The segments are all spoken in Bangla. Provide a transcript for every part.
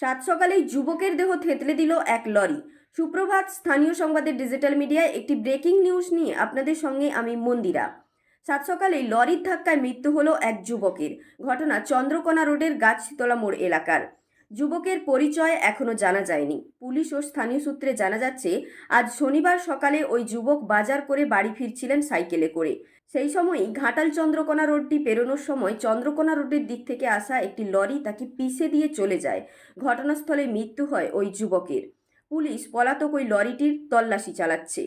সাত সকালেই যুবকের দেহ থেতলে দিল এক লরি। সুপ্রভাত, স্থানীয় সংবাদের ডিজিটাল মিডিয়ায় একটি ব্রেকিং নিউজ নিয়ে আপনাদের সঙ্গে আমি মন্দিরা। সাত সকালে লরির ধাক্কায় মৃত্যু হলো এক যুবকের। ঘটনা চন্দ্রকোনা রোডের গাছতলা মোড় এলাকার। যুবকের পরিচয় এখনও জানা যায়নি। পুলিশ ও স্থানীয় সূত্রে জানা যাচ্ছে, আজ শনিবার সকালে ওই যুবক বাজার করে বাড়ি ফিরছিলেন সাইকেলে করে। সেই সময়ই ঘাটাল চন্দ্রকোনা রোডটি পেরোনোর সময় চন্দ্রকোনা রোডের দিক থেকে আসা একটি লরি তাকে পিষে দিয়ে চলে যায়। ঘটনাস্থলে মৃত্যু হয় ওই যুবকের। পুলিশ পলাতক ওই লরিটির তল্লাশি চালাচ্ছে।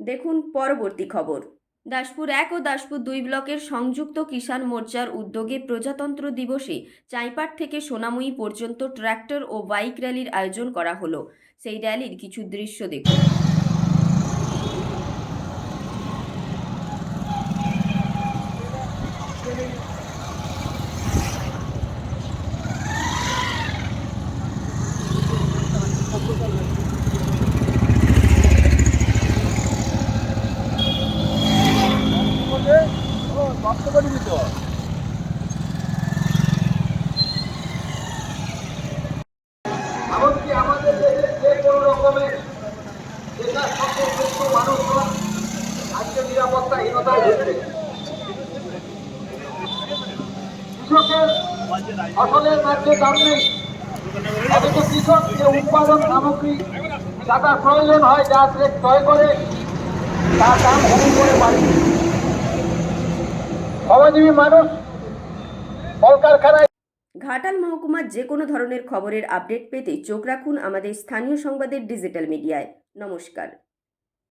দেখুন পরবর্তী খবর। দাসপুর এক ও দাসপুর দুই ব্লকের সংযুক্ত কিষাণ মোর্চার উদ্যোগে প্রজাতন্ত্র দিবসে চাইপাট থেকে সোনামুই পর্যন্ত ট্র্যাক্টর ও বাইক র্যালির আয়োজন করা হলো। সেই র্যালির কিছু দৃশ্য দেখুন। এমনকি আমাদের দেশে যে কোনো রকমের সঙ্গে যুক্ত মানুষজন আজকে নিরাপত্তাহীনতায় ভুগছে। কৃষকের ফসলের ন্যায্য দাম নেই। অথচ কৃষক যে উৎপাদন সামগ্রী প্রয়োজন হয়, যা সে ক্রয় করে তার দাম করে মানুষ, কলকারখানায় ঘাটাল মহকুমার যে কোনো ধরনের খবরের আপডেট পেতে চোখ রাখুন আমাদের স্থানীয় সংবাদের ডিজিটাল মিডিয়ায়। নমস্কার।